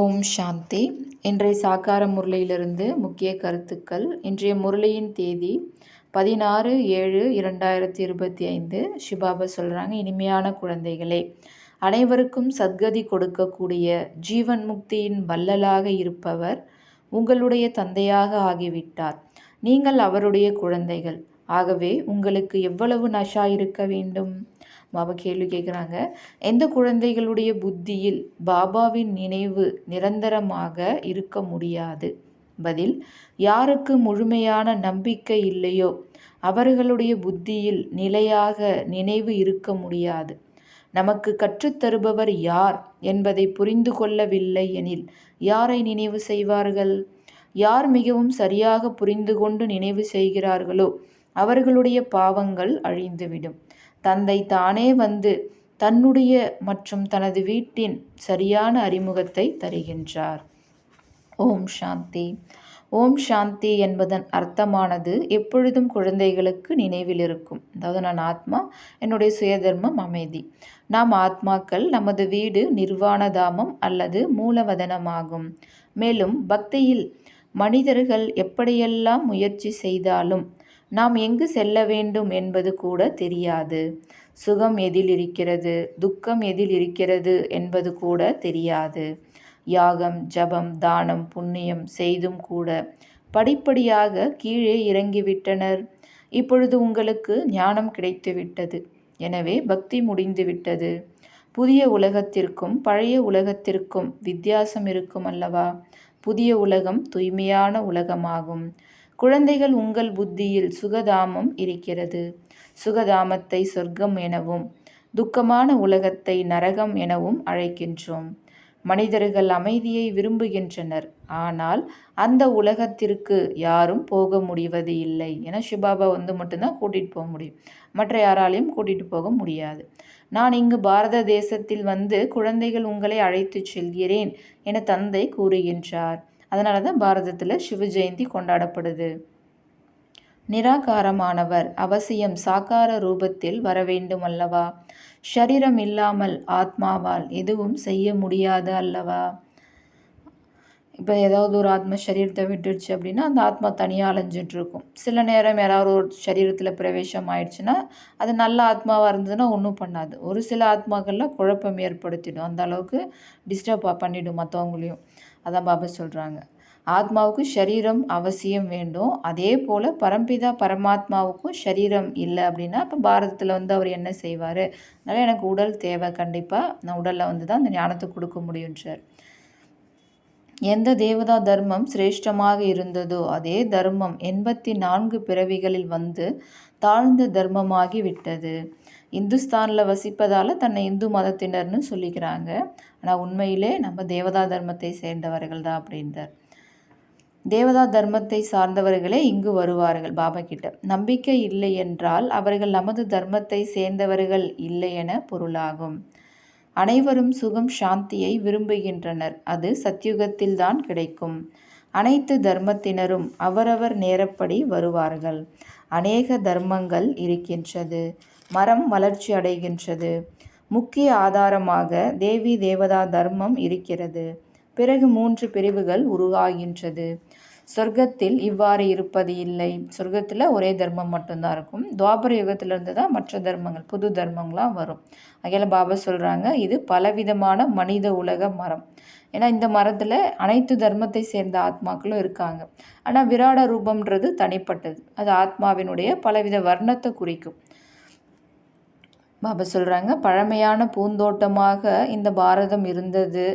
ஓம் சாந்தி. இன்றைய சாக்கார முரளியிலிருந்து முக்கிய கருத்துக்கள். இன்றைய முரளியின் தேதி பதினாறு ஏழு இரண்டாயிரத்தி இருபத்தி ஐந்து ஷிபாபா சொல்கிறாங்க இனிமையான குழந்தைகளே அனைவருக்கும் சத்கதி கொடுக்கக்கூடிய ஜீவன் முக்தியின் வல்லலாக இருப்பவர் உங்களுடைய தந்தையாக ஆகிவிட்டார். நீங்கள் அவருடைய குழந்தைகள். ஆகவே உங்களுக்கு எவ்வளவு நஷா இருக்க வேண்டும்? பாபா கேள்வி கேட்குறாங்க எந்த குழந்தைகளுடைய புத்தியில் பாபாவின் நினைவு நிரந்தரமாக இருக்க முடியாது? பதில் யாருக்கு முழுமையான நம்பிக்கை இல்லையோ அவர்களுடைய புத்தியில் நிலையாக நினைவு இருக்க முடியாது. நமக்கு கற்றுத்தருபவர் யார் என்பதை புரிந்து கொள்ளவில்லை எனில் யாரை நினைவு செய்வார்கள்? யார் மிகவும் சரியாக புரிந்து கொண்டு நினைவு செய்கிறார்களோ அவர்களுடைய பாவங்கள் அழிந்துவிடும். தந்தை தானே வந்து தன்னுடைய மற்றும் தனது வீட்டின் சரியான அறிமுகத்தை தருகின்றார். ஓம் சாந்தி. ஓம் சாந்தி என்பதன் அர்த்தமானது எப்பொழுதும் குழந்தைகளுக்கு நினைவில் இருக்கும் அதாவது நான் ஆத்மா என்னுடைய சுயதர்மம் அமைதி. நாம் ஆத்மாக்கள் நமது வீடு நிர்வாணதாமம் அல்லது மூலவதனமாகும். மேலும் பக்தியில் மனிதர்கள் எப்படியெல்லாம் முயற்சி செய்தாலும் நாம் எங்கு செல்ல வேண்டும் என்பது கூட தெரியாது. சுகம் எதில் இருக்கிறது? துக்கம் எதில் இருக்கிறது என்பது கூட தெரியாது. யாகம் ஜபம் தானம் புண்ணியம் செய்தும் கூட படிப்படியாக கீழே இறங்கிவிட்டனர். இப்பொழுது உங்களுக்கு ஞானம் கிடைத்துவிட்டது. எனவே பக்தி முடிந்துவிட்டது. புதிய உலகத்திற்கும் பழைய உலகத்திற்கும் வித்தியாசம் இருக்கும் அல்லவா? புதிய உலகம் தூய்மையான உலகமாகும். குழந்தைகள் உங்கள் புத்தியில் சுகதாமம் இருக்கிறது. சுகதாமத்தை சொர்க்கம் எனவும் துக்கமான உலகத்தை நரகம் எனவும் அழைக்கின்றோம். மனிதர்கள் அமைதியை விரும்புகின்றனர். ஆனால் அந்த உலகத்திற்கு யாரும் போக முடிவது இல்லை என சிபாபா வந்து மட்டும்தான் கூட்டிகிட்டு போக முடியும். மற்ற யாராலையும் கூட்டிகிட்டு போக முடியாது. நான் இங்கு பாரத தேசத்தில் வந்து குழந்தைகள் உங்களை அழைத்து செல்கிறேன் என தந்தை கூறுகின்றார். அதனால தான் பாரதத்தில் சிவ ஜெயந்தி கொண்டாடப்படுது. நிராகாரமானவர் அவசியம் சாக்கார ரூபத்தில் வர வேண்டும் அல்லவா ஷரீரம் இல்லாமல் ஆத்மாவால் எதுவும் செய்ய முடியாது அல்லவா? இப்போ ஏதாவது ஒரு ஆத்மா சரீரத்தை விட்டுடுச்சு அப்படின்னா அந்த ஆத்மா தனியாக அலைஞ்சிட்ருக்கும். சில நேரம் யாராவது ஒரு சரீரத்தில் பிரவேசம் ஆயிடுச்சுன்னா அது நல்ல ஆத்மாவாக இருந்ததுன்னா ஒன்றும் பண்ணாது. ஒரு சில ஆத்மாக்கள்லாம் குழப்பம் ஏற்படுத்திடும். அந்த அளவுக்கு டிஸ்டர்ப் பண்ணிவிடும் மற்றவங்களையும் அதான் பாபா சொல்கிறாங்க ஆத்மாவுக்கு சரீரம் அவசியம் வேண்டும். அதே போல் பரம்பிதா பரமாத்மாவுக்கும் சரீரம் இல்லை அப்படின்னா இப்போ பாரதத்தில் வந்து அவர் என்ன செய்வார்? அதனால் எனக்கு உடல் தேவை கண்டிப்பாக நான் உடலில் வந்து தான் அந்த ஞானத்தை கொடுக்க முடியும் சார். எந்த தேவதா தர்மம் சிரேஷ்டமாக இருந்ததோ அதே தர்மம் எண்பத்தி நான்கு பிறவிகளில் வந்து தாழ்ந்த தர்மமாகி விட்டது. இந்துஸ்தானில் வசிப்பதால் தன்னை இந்து மதத்தினர்னு சொல்லிக்கிறாங்க. ஆனால் உண்மையிலே நம்ம தேவதா தர்மத்தை சேர்ந்தவர்கள் தான் அப்படின்றார். தேவதா தர்மத்தை சார்ந்தவர்களே இங்கு வருவார்கள் பாபா கிட்ட. நம்பிக்கை இல்லை என்றால் அவர்கள் நமது தர்மத்தை சேர்ந்தவர்கள் இல்லை என பொருளாகும். அனைவரும் சுகம் சாந்தியை விரும்புகின்றனர். அது சத்யுகத்தில்தான் கிடைக்கும். அனைத்து தர்மத்தினரும் அவரவர் நேரப்படி வருவார்கள். அநேக தர்மங்கள் இருக்கின்றது. மரம் வளர்ச்சி அடைகின்றது. முக்கிய ஆதாரமாக தேவி தேவதா தர்மம் இருக்கிறது. பிறகு மூன்று பிரிவுகள் உருவாகின்றது. சொர்க்கத்தில் இவ்வாறு இருப்பது இல்லை. சொர்க்கத்தில் ஒரே தர்மம் மட்டும்தான் இருக்கும். துவாபர யுகத்திலிருந்து தான் மற்ற தர்மங்கள் புது தர்மங்களாம் வரும். அகையில பாபா சொல்கிறாங்க இது பலவிதமான மனித உலக மரம். ஏன்னா இந்த மரத்தில் அனைத்து தர்மத்தை சேர்ந்த ஆத்மாக்களும் இருக்காங்க. ஆனால் விராட ரூபம்ன்றது தனிப்பட்டது. அது ஆத்மாவினுடைய பலவித வர்ணத்தை குறிக்கும். பாபா சொல்கிறாங்க பழமையான பூந்தோட்டமாக இந்த பாரதம் இருந்தது.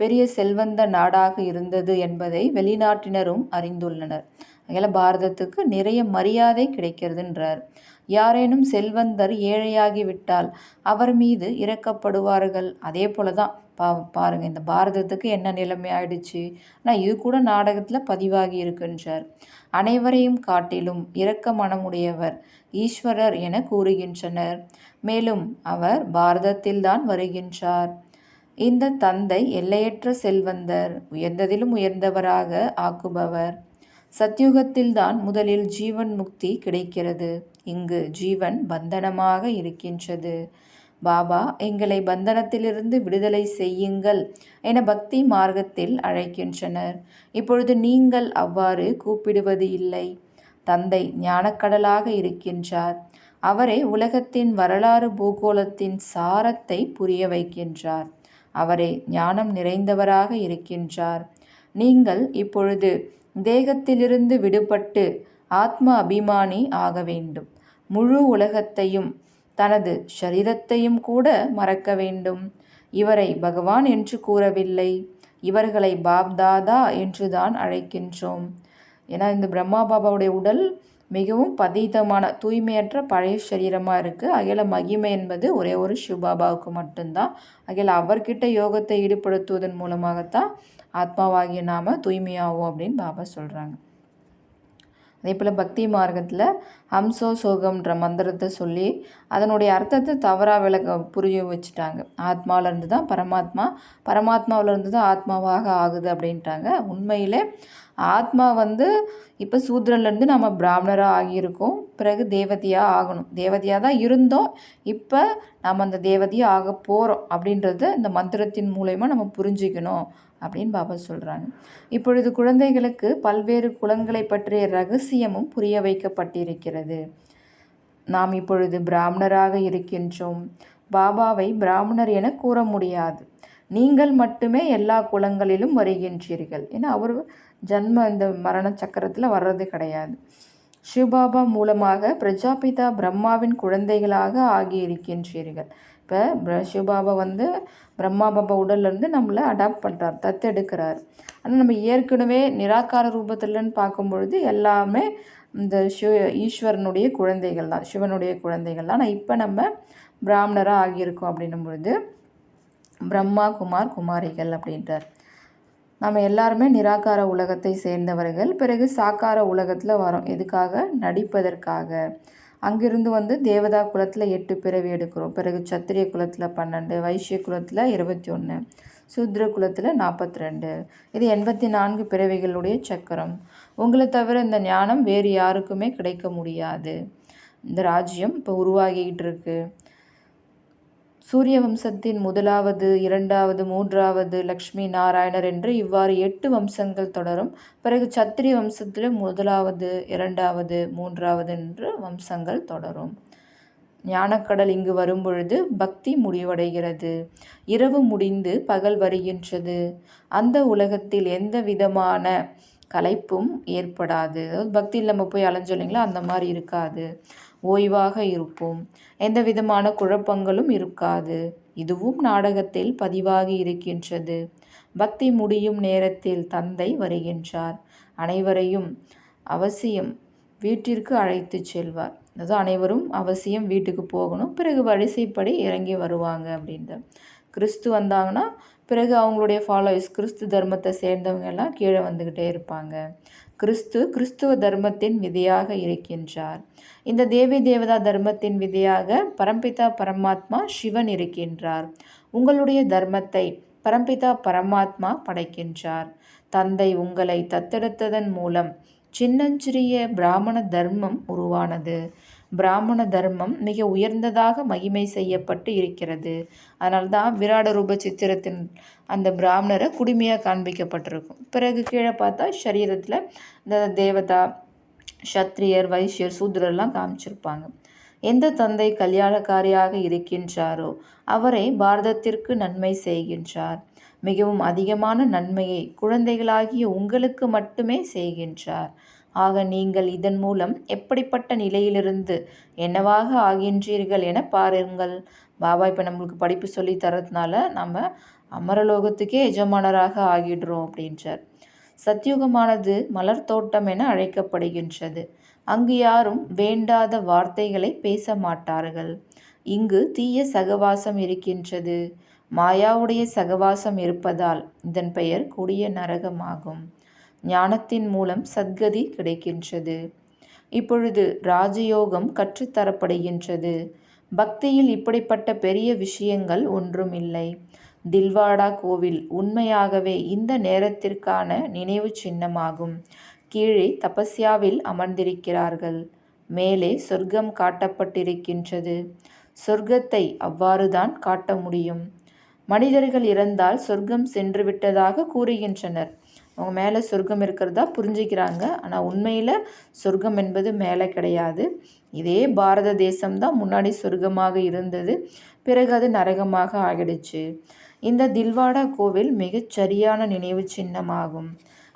பெரிய செல்வந்த நாடாக இருந்தது என்பதை வெளிநாட்டினரும் அறிந்துள்ளனர். அதில் பாரதத்துக்கு நிறைய மரியாதை கிடைக்கிறதுன்றார். யாரேனும் செல்வந்தர் ஏழையாகிவிட்டால் அவர் மீது இறக்கப்படுவார்கள் அதே போல தான் பா பாருங்கள் இந்த பாரதத்துக்கு என்ன நிலைமை ஆயிடுச்சு? ஆனால் இது கூட நாடகத்தில் பதிவாகி இருக்கின்றார். அனைவரையும் காட்டிலும் இரக்க மனமுடையவர் ஈஸ்வரர் என கூறுகின்றனர். மேலும் அவர் பாரதத்தில்தான் வருகின்றார். இந்த தந்தை எல்லையற்ற செல்வந்தர் உயர்ந்ததிலும் உயர்ந்தவராக ஆக்குபவர். சத்யுகத்தில்தான் முதலில் ஜீவன் முக்தி கிடைக்கிறது. இங்கு ஜீவன் பந்தனமாக இருக்கின்றது. பாபா எங்களை பந்தனத்திலிருந்து விடுதலை செய்யுங்கள் என பக்தி மார்க்கத்தில் அழைக்கின்றனர். இப்பொழுது நீங்கள் அவ்வாறு கூப்பிடுவது இல்லை. தந்தை ஞானக்கடலாக இருக்கின்றார். அவரே உலகத்தின் வரலாறு பூகோளத்தின் சாரத்தை புரிய வைக்கின்றார். அவரே ஞானம் நிறைந்தவராக இருக்கின்றார். நீங்கள் இப்பொழுது தேகத்திலிருந்து விடுபட்டு ஆத்ம அபிமானி ஆக வேண்டும். முழு உலகத்தையும் தனது சரீரத்தையும் கூட மறக்க வேண்டும். இவரை பகவான் என்று கூறவில்லை. இவர்களை பாப்தாதா என்றுதான் அழைக்கின்றோம். ஏன்னா இந்த பிரம்மா பாபாவுடைய உடல் மிகவும் பதீதமான தூய்மையற்ற பழைய சரீரமாக இருக்குது அகில மகிமை என்பது ஒரே ஒரு சிவபாபாவுக்கு மட்டும்தான். அகில அவர்கிட்ட யோகத்தை ஈடுபடுத்துவதன் மூலமாகத்தான் ஆத்மாவாகிய நாம் தூய்மையாகும் அப்படின்னு பாபா சொல்கிறாங்க அதே போல் பக்தி மார்க்கத்தில் ஹம்சோ சோகம்ன்ற மந்திரத்தை சொல்லி அதனுடைய அர்த்தத்தை தவறாக விளக்க புரிய வச்சுட்டாங்க. ஆத்மாவிலேருந்து தான் பரமாத்மா பரமாத்மாவிலேருந்து தான் ஆத்மாவாக ஆகுது அப்படின்ட்டாங்க. உண்மையிலே ஆத்மா வந்து இப்போ சூத்ரன்லேருந்து நம்ம பிராமணராக ஆகியிருக்கோம். பிறகு தேவதையாக ஆகணும். தேவதையாக தான் இருந்தோம். இப்போ நம்ம அந்த தேவதையாக ஆக போகிறோம் அப்படின்றத இந்த மந்திரத்தின் மூலயமா நம்ம புரிஞ்சுக்கணும் அப்படின்னு பாபா சொல்கிறாங்க இப்பொழுது குழந்தைகளுக்கு பல்வேறு குலங்களை பற்றிய ரகசியமும் புரிய வைக்கப்பட்டிருக்கிறது. நாம் இப்பொழுது பிராமணராக இருக்கின்றோம். பாபாவை பிராமணர் என கூற முடியாது. நீங்கள் மட்டுமே எல்லா குலங்களிலும் வருகின்றீர்கள். ஏன்னா அவர் ஜன்ம இந்த மரண சக்கரத்தில் வர்றது கிடையாது. சிவபாபா மூலமாக பிரஜாபிதா பிரம்மாவின் குழந்தைகளாக ஆகியிருக்கின்றீர்கள். இப்போ சிவபாபா வந்து பிரம்மா பாபா உடல்லேருந்து நம்மளை அடாப்ட் பண்ணுறார் தத்தெடுக்கிறார். ஆனால் நம்ம ஏற்கனவே நிராகார ரூபத்தில்னு பார்க்கும்பொழுது எல்லாமே இந்த சிவ ஈஸ்வரனுடைய குழந்தைகள் தான் சிவனுடைய குழந்தைகள் தான். ஆனால் இப்போ நம்ம பிராமணராக ஆகியிருக்கோம் அப்படின்னும் பொழுது பிரம்மா குமார் குமாரிகள் அப்படின்றார். நம்ம எல்லாருமே நிராகார உலகத்தை சேர்ந்தவர்கள். பிறகு சாக்கார உலகத்தில் வரோம். எதுக்காக? நடிப்பதற்காக. அங்கிருந்து வந்து தேவதா குலத்தில் எட்டு பிறவி எடுக்கிறோம். பிறகு சத்திரிய குலத்தில் பன்னெண்டு வைஷ்ய குலத்தில் இருபத்தி ஒன்று சூத்ர குலத்தில் நாற்பத்தி ரெண்டு இது எண்பத்தி நான்கு பிறவிகளுடைய சக்கரம். உங்களை தவிர இந்த ஞானம் வேறு யாருக்குமே கிடைக்க முடியாது. இந்த ராஜ்யம் இப்போ உருவாகிக்கிட்டு இருக்குது சூரிய வம்சத்தின் முதலாவது இரண்டாவது மூன்றாவது லக்ஷ்மி நாராயணர் என்று இவ்வாறு எட்டு வம்சங்கள் தொடரும். பிறகு சத்திரிய வம்சத்தில் முதலாவது இரண்டாவது மூன்றாவது என்று வம்சங்கள் தொடரும். ஞானக்கடல் இங்கு வரும்பொழுது பக்தி முடிவடைகிறது. இரவு முடிந்து பகல் வருகின்றது. அந்த உலகத்தில் எந்த விதமான கலைப்பும் ஏற்படாது. அதாவது பக்தியில் நம்ம போய் அலைஞ்சோம் அந்த மாதிரி இருக்காது. ஓய்வாக இருப்போம். எந்த விதமான குழப்பங்களும் இருக்காது. இதுவும் நாடகத்தில் பதிவாகி இருக்கின்றது. பக்தி முடியும் நேரத்தில் தந்தை வருகின்றார். அனைவரையும் அவசியம் வீட்டிற்கு அழைத்து செல்வார். அதாவது அனைவரும் அவசியம் வீட்டுக்கு போகணும். பிறகு வரிசைப்படி இறங்கி வருவாங்க அப்படின்ற கிறிஸ்து வந்தாங்கன்னா பிறகு அவங்களுடைய ஃபாலோவர்ஸ் கிறிஸ்து தர்மத்தை சேர்ந்தவங்க எல்லாம் கீழே வந்துக்கிட்டே இருப்பாங்க. கிறிஸ்து கிறிஸ்துவ தர்மத்தின் விதையாக இருக்கின்றார். இந்த தேவி தேவதா தர்மத்தின் விதையாக பரம்பிதா பரமாத்மா சிவன் இருக்கின்றார். உங்களுடைய தர்மத்தை பரம்பிதா பரமாத்மா படைக்கின்றார். தந்தை உங்களை தத்தெடுத்ததன் மூலம் சின்னஞ்சிறிய பிராமண தர்மம் உருவானது. பிராமண தர்மம் மிக உயர்ந்ததாக மகிமை செய்யப்பட்டு இருக்கிறது. அதனால தான் விராட ரூப சித்திரத்தின் அந்த பிராமணரை குடுமையாக காண்பிக்கப்பட்டிருக்கும். பிறகு கீழே பார்த்தா சரீரத்தில் இந்த தேவதா சத்ரியர் வைஷ்யர் சூத்ரர்லாம் காமிச்சிருப்பாங்க. எந்த தந்தை கல்யாணக்காரியாக இருக்கின்றாரோ அவரை பாரதத்திற்கு நன்மை செய்கின்றார். மிகவும் அதிகமான நன்மையை குழந்தைகளாகிய உங்களுக்கு மட்டுமே செய்கின்றார். ஆக நீங்கள் இதன் மூலம் எப்படிப்பட்ட நிலையிலிருந்து என்னவாக ஆகின்றீர்கள் என பாருங்கள். பாபா இப்போ நம்மளுக்கு படிப்பு சொல்லி தரதுனால நம்ம அமரலோகத்துக்கே எஜமானராக ஆகிடுறோம் அப்படின்றார். சத்தியுகமானது மலர் தோட்டம் என அழைக்கப்படுகின்றது. அங்கு யாரும் வேண்டாத வார்த்தைகளை பேச மாட்டார்கள். இங்கு தீய சகவாசம் இருக்கின்றது. மாயாவுடைய சகவாசம் இருப்பதால் இதன் பெயர் கொடிய நரகமாகும். ஞானத்தின் மூலம் சத்கதி கிடைக்கின்றது. இப்பொழுது ராஜயோகம் கற்றுத்தரப்படுகின்றது. பக்தியில் இப்படிப்பட்ட பெரிய விஷயங்கள் ஒன்றும் இல்லை தில்வாடா கோவில் உண்மையாகவே இந்த நேரத்திற்கான நினைவு சின்னமாகும். கீழே தபஸ்யாவில் அமர்ந்திருக்கிறார்கள். மேலே சொர்க்கம் காட்டப்பட்டிருக்கின்றது. சொர்க்கத்தை அவ்வாறுதான் காட்ட முடியும். மனிதர்கள் இறந்தால் சொர்க்கம் சென்று விட்டதாக கூறுகின்றனர். அவங்க மேலே சொர்க்கம் இருக்கிறதா புரிஞ்சுக்கிறாங்க. ஆனால் உண்மையில் சொர்க்கம் என்பது மேலே கிடையாது. இதே பாரத தேசம்தான் முன்னாடி சொர்க்கமாக இருந்தது. பிறகு அது நரகமாக ஆகிடுச்சு. இந்த தில்வாடா கோவில் மிகச் சரியான நினைவு சின்னமாகும்.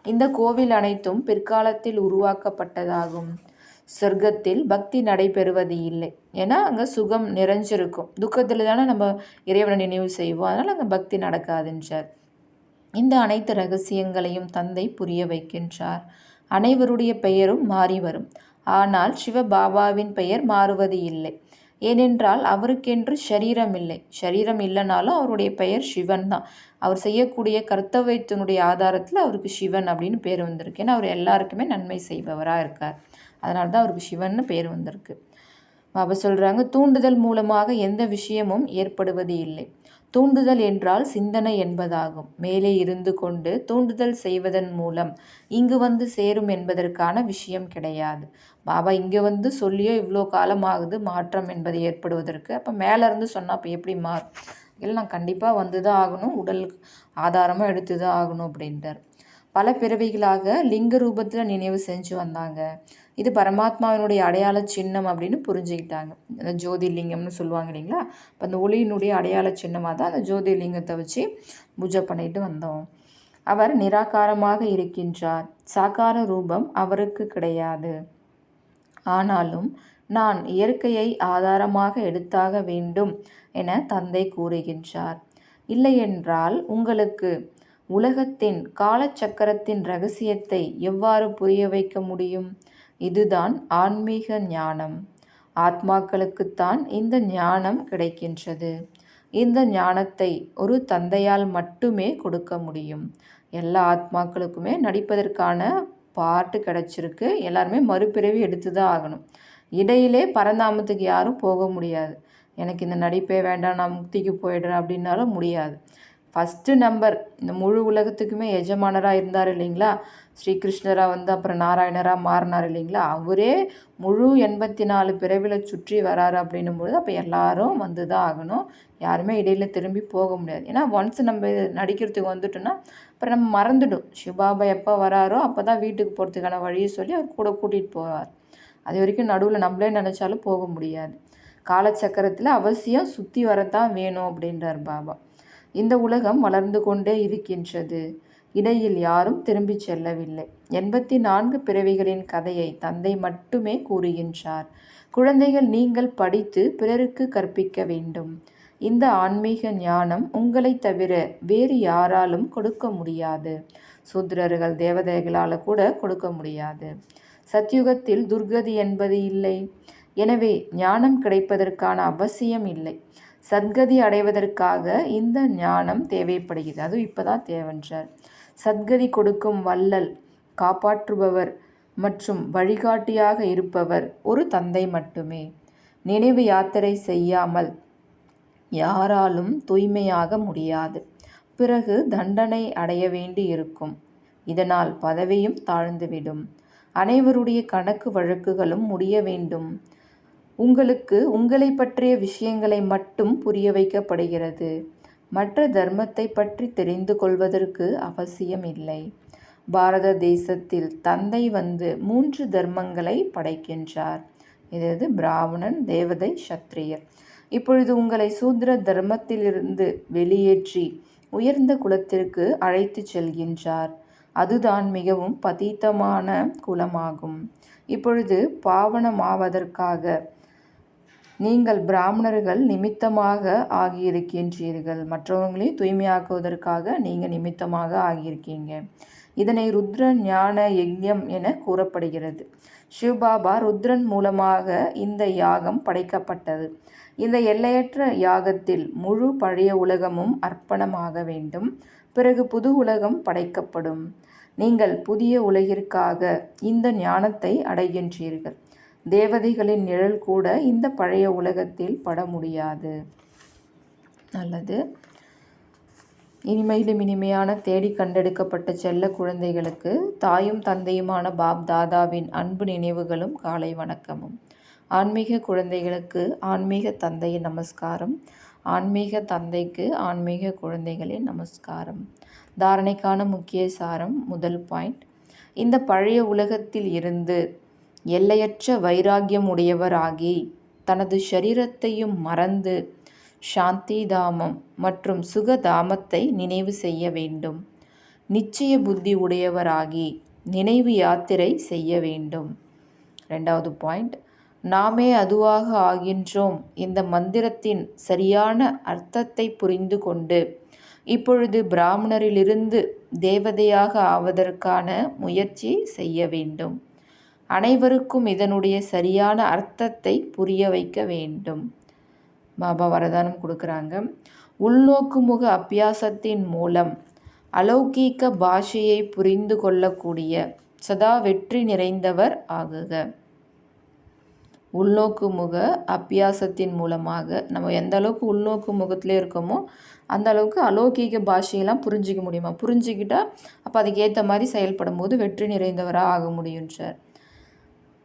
இந்த கோவில் அனைத்தும் பிற்காலத்தில் உருவாக்கப்பட்டதாகும். சொர்க்கத்தில் பக்தி நடைபெறுவது இல்லை. ஏன்னா அங்கே சுகம் நிறைஞ்சிருக்கும். துக்கத்தில் தானே நம்ம இறைவனை நினைவு செய்வோம். அதனால் அங்கே பக்தி நடக்காதுன்றார். இந்த அனைத்து ரகசியங்களையும் தந்தை புரிய வைக்கின்றார். அனைவருடைய பெயரும் மாறி வரும். ஆனால் சிவபாபாவின் பெயர் மாறுவது இல்லை. ஏனென்றால் அவருக்கென்று சரீரம் இல்லை. சரீரம் இல்லைனாலும் அவருடைய பெயர் சிவன் தான். அவர் செய்யக்கூடிய கர்த்தவியத்தினுடைய ஆதாரத்தில் அவருக்கு சிவன் அப்படின்னு பேர் வந்திருக்கு. ஏன்னா அவர் எல்லாருக்குமே நன்மை செய்பவராக இருக்கார். அதனால தான் அவருக்கு சிவன் பேர் வந்திருக்கு. பாபா சொல்கிறாங்க தூண்டுதல் மூலமாக எந்த விஷயமும் ஏற்படுவது இல்லை. தூண்டுதல் என்றால் சிந்தனை என்பதாகும். மேலே இருந்து கொண்டு தூண்டுதல் செய்வதன் மூலம் இங்கு வந்து சேரும் என்பதற்கான விஷயம் கிடையாது. பாபா இங்கே வந்து சொல்லியோ இவ்வளோ காலம் ஆகுது மாற்றம் என்பது ஏற்படுவதற்கு. அப்போ மேலேருந்து சொன்னால் அப்போ எப்படி மாறும்? இல்லை நான் கண்டிப்பாக வந்து தான் ஆகணும். உடல் ஆதாரமாக எடுத்து தான் ஆகணும் அப்படின்ட்டார் பல பிறவிகளாக லிங்க ரூபத்தில் நினைவு செஞ்சு வந்தாங்க. இது பரமாத்மாவினுடைய அடையாள சின்னம் அப்படின்னு புரிஞ்சுக்கிட்டாங்க. அந்த ஜோதிர்லிங்கம்னு சொல்லுவாங்க இல்லைங்களா? இப்போ அந்த ஒளியினுடைய அடையாள சின்னமாக தான் அந்த ஜோதிர்லிங்கத்தை வச்சு பூஜை பண்ணிட்டு வந்தோம். அவர் நிராகாரமாக இருக்கின்றார். சாக்கார ரூபம் அவருக்கு கிடையாது. ஆனாலும் நான் இயற்கையை ஆதாரமாக எடுத்தாக வேண்டும் என தந்தை கூறுகின்றார். இல்லையென்றால் உங்களுக்கு உலகத்தின் காலச்சக்கரத்தின் ரகசியத்தை எவ்வாறு புரிய வைக்க முடியும்? இதுதான் ஆன்மீக ஞானம். ஆத்மாக்களுக்குத்தான் இந்த ஞானம் கிடைக்கின்றது. இந்த ஞானத்தை ஒரு தந்தையால் மட்டுமே கொடுக்க முடியும். எல்லா ஆத்மாக்களுக்குமே நடிப்பதற்கான பாட்டு கிடச்சிருக்கு. எல்லாருமே மறுபிறவி எடுத்து தான் ஆகணும். இடையிலே பரந்தாமத்துக்கு யாரும் போக முடியாது. எனக்கு இந்த நடிப்பே வேண்டாம் நான் முக்திக்கு போயிடுறேன் அப்படின்னாலும் முடியாது. ஃபஸ்ட்டு நம்பர் இந்த முழு உலகத்துக்குமே எஜமானராக இருந்தார் இல்லைங்களா? ஸ்ரீகிருஷ்ணராக வந்து அப்புறம் நாராயணராக மாறினார் இல்லைங்களா? அவரே முழு எண்பத்தி நாலு பிறவில சுற்றி வராரு அப்படின்னும் பொழுது அப்போ எல்லாரும் வந்து தான் ஆகணும். யாருமே இடையில் திரும்பி போக முடியாது. ஏன்னா ஒன்ஸ் நம்ம நடிக்கிறதுக்கு வந்துட்டோன்னா அப்புறம் நம்ம மறந்துடும். சிவபாபா எப்போ வராரோ அப்போ தான் வீட்டுக்கு போகிறதுக்கான வழியை சொல்லி அவர் கூட கூட்டிகிட்டு போவார். அது வரைக்கும் நடுவில் நம்மளே நினச்சாலும் போக முடியாது. காலச்சக்கரத்தில் அவசியம் சுற்றி வரத்தான் வேணும் அப்படின்றார் பாபா. இந்த உலகம் வளர்ந்து கொண்டே இருக்கின்றது. இடையில் யாரும் திரும்பிச் செல்லவில்லை. எண்பத்தி நான்கு பிறவிகளின் கதையை தந்தை மட்டுமே கூறுகின்றார். குழந்தைகள் நீங்கள் படித்து பிறருக்கு கற்பிக்க வேண்டும். இந்த ஆன்மீக ஞானம் உங்களை தவிர வேறு யாராலும் கொடுக்க முடியாது. சூத்திரர்கள் தேவதைகளால் கூட கொடுக்க முடியாது. சத்யுகத்தில் துர்கதி என்பது இல்லை. எனவே ஞானம் கிடைப்பதற்கான அவசியம் இல்லை. சத்கதி அடைவதற்காக இந்த ஞானம் தேவைப்படுகிறது. அதுவும் இப்போ தான் தேவன்றார். சத்கதி கொடுக்கும் வள்ளல் காப்பாற்றுபவர் மற்றும் வழிகாட்டியாக இருப்பவர் ஒரு தந்தை மட்டுமே. நினைவு யாத்திரை செய்யாமல் யாராலும் தூய்மையாக முடியாது. பிறகு தண்டனை அடைய வேண்டி இருக்கும். இதனால் பதவியும் தாழ்ந்துவிடும். அனைவருடைய கணக்கு வழக்குகளும் முடிய வேண்டும். உங்களுக்கு உங்களை பற்றிய விஷயங்களை மட்டும் புரிய வைக்கப்படுகிறது. மற்ற தர்மத்தை பற்றி தெரிந்து கொள்வதற்கு அவசியம் இல்லை பாரத தேசத்தில் தந்தை வந்து மூன்று தர்மங்களை படைக்கின்றார். இது பிராமணன் தேவதை சத்திரியர். இப்பொழுது உங்களை சூத்திர தர்மத்திலிருந்து வெளியேற்றி உயர்ந்த குலத்திற்கு அழைத்து செல்கின்றார். அதுதான் மிகவும் பதீத்தமான குலமாகும். இப்பொழுது பாவனமாவதற்காக நீங்கள் பிராமணர்கள் நிமித்தமாக ஆகியிருக்கின்றீர்கள். மற்றவங்களையும் தூய்மையாக்குவதற்காக நீங்கள் நிமித்தமாக ஆகியிருக்கீங்க. இதனை ருத்ர ஞான யஜ்யம் என கூறப்படுகிறது. சிவபாபா ருத்ரன் மூலமாக இந்த யாகம் படைக்கப்பட்டது. இந்த எல்லையற்ற யாகத்தில் முழு பழைய உலகமும் அர்ப்பணமாக வேண்டும். பிறகு புது உலகம் படைக்கப்படும். நீங்கள் புதிய உலகிற்காக இந்த ஞானத்தை அடைகின்றீர்கள். தேவதைகளின் நிழல் கூட இந்த பழைய உலகத்தில் பட முடியாது. நல்லது. இனிமையிலும் இனிமையான தேடி கண்டெடுக்கப்பட்ட செல்ல குழந்தைகளுக்கு தாயும் தந்தையுமான பாப் தாதாவின் அன்பு நினைவுகளும் காலை வணக்கமும். ஆன்மீக குழந்தைகளுக்கு ஆன்மீக தந்தையின் நமஸ்காரம். ஆன்மீக தந்தைக்கு ஆன்மீக குழந்தைகளின் நமஸ்காரம். தாரணைக்கான முக்கிய சாரம் முதல் பாயிண்ட். இந்த பழைய உலகத்தில் இருந்து எல்லையற்ற வைராக்கியம் உடையவராகி தனது ஷரீரத்தையும் மறந்து சாந்தி தாமம் மற்றும் சுகதாமத்தை நினைவு செய்ய வேண்டும். நிச்சய புத்தி உடையவராகி நினைவு யாத்திரை செய்ய வேண்டும். ரெண்டாவது பாயிண்ட். நாமே அதுவாக ஆகின்றோம். இந்த மந்திரத்தின் சரியான அர்த்தத்தை புரிந்து கொண்டு இப்பொழுது பிராமணரிலிருந்து தேவதையாக ஆவதற்கான முயற்சி செய்ய வேண்டும். அனைவருக்கும் இதனுடைய சரியான அர்த்தத்தை புரிய வைக்க வேண்டும். பாபா வரதானம் கொடுக்குறாங்க. உள்நோக்கு முக அபியாசத்தின் மூலம் அலௌகீக பாஷையை புரிந்து கொள்ளக்கூடிய சதா வெற்றி நிறைந்தவர் ஆகுக. உள்நோக்கு முக அபியாசத்தின் மூலமாக நம்ம எந்த அளவுக்கு உள்நோக்கு முகத்திலே இருக்கோமோ அந்த அளவுக்கு அலௌகீக பாஷையெல்லாம் புரிஞ்சிக்க முடியுமா? புரிஞ்சிக்கிட்டால் அப்போ அதுக்கேற்ற மாதிரி செயல்படும் போது வெற்றி நிறைந்தவராக ஆக முடியும் சார்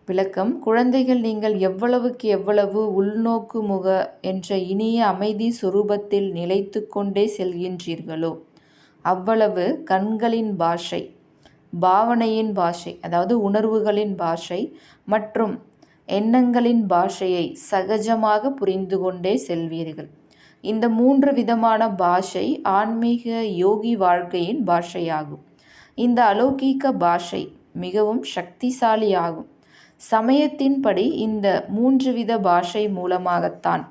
விளக்கம் குழந்தைகள் நீங்கள் எவ்வளவுக்கு எவ்வளவு உள்நோக்கு முக என்ற இனிய அமைதி சுரூபத்தில் நிலைத்து கொண்டே செல்கின்றீர்களோ அவ்வளவு கண்களின் பாஷை பாவனையின் பாஷை அதாவது உணர்வுகளின் பாஷை மற்றும் எண்ணங்களின் பாஷையை சகஜமாக புரிந்து கொண்டே செல்வீர்கள். இந்த மூன்று விதமான பாஷை ஆன்மீக யோகி வாழ்க்கையின் பாஷையாகும். இந்த அலௌகீக பாஷை மிகவும் சக்திசாலியாகும். சமயத்தின்படி இந்த மூன்று வித பாஷை மூலமாகத்தான்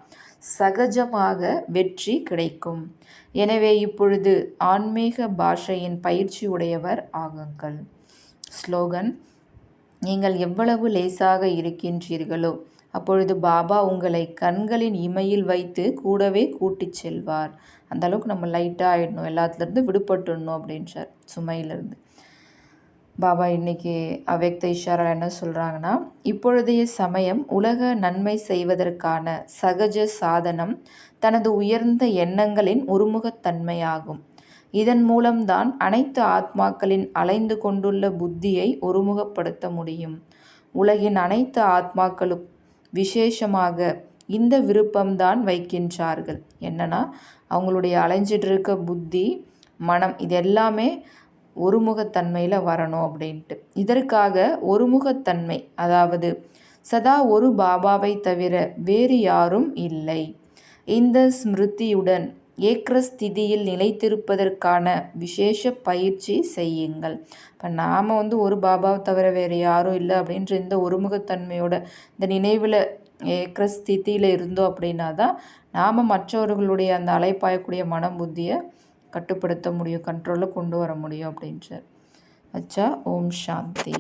சகஜமாக வெற்றி கிடைக்கும். எனவே இப்பொழுது ஆன்மீக பாஷையின் பயிற்சி உடையவர் ஆகுங்கள். ஸ்லோகன் நீங்கள் எவ்வளவு லேசாக இருக்கின்றீர்களோ அப்பொழுது பாபா உங்களை கண்களின் இமையில் வைத்து கூடவே கூட்டிச் செல்வார். அந்த அளவுக்கு நம்ம லைட்டாக ஆகிடணும் எல்லாத்துலேருந்து விடுபட்டுடணும் அப்படின்றார் சுமையிலேருந்து. பாபா இன்னைக்கு அவ்வக்த இஷாரா என்ன சொல்கிறாங்கன்னா இப்பொழுதைய சமயம் உலக நன்மை செய்வதற்கான சகஜ சாதனம் தனது உயர்ந்த எண்ணங்களின் ஒருமுகத்தன்மையாகும். இதன் மூலம்தான் அனைத்து ஆத்மாக்களின் அலைந்து கொண்டுள்ள புத்தியை ஒருமுகப்படுத்த முடியும். உலகின் அனைத்து ஆத்மாக்களும் விசேஷமாக இந்த விருப்பம்தான் வைக்கின்றார்கள். என்னன்னா அவங்களுடைய அலைஞ்சிட்டு இருக்க புத்தி மனம் இது எல்லாமே ஒருமுகத்தன்மையில் வரணும் அப்படின்ட்டு. இதற்காக ஒருமுகத்தன்மை அதாவது சதா ஒரு பாபாவை தவிர வேறு யாரும் இல்லை. இந்த ஸ்மிருதியுடன் ஏக்கரஸ்திதியில் நிலைத்திருப்பதற்கான விசேஷ பயிற்சி செய்யுங்கள். இப்போ நாம் வந்து ஒரு பாபாவை தவிர வேறு யாரும் இல்லை அப்படின்ற இந்த ஒருமுகத்தன்மையோட இந்த நினைவில் ஏக்கரஸ்திதியில் இருந்தோம் அப்படின்னா தான் நாம் மற்றவர்களுடைய அந்த அலைப்பாயக்கூடிய மனம் புத்தியை கட்டுப்படுத்த முடியும் கண்ட்ரோலில் கொண்டு வர முடியும் அப்படின்ட்டு அச்சா ஓம் சாந்தி.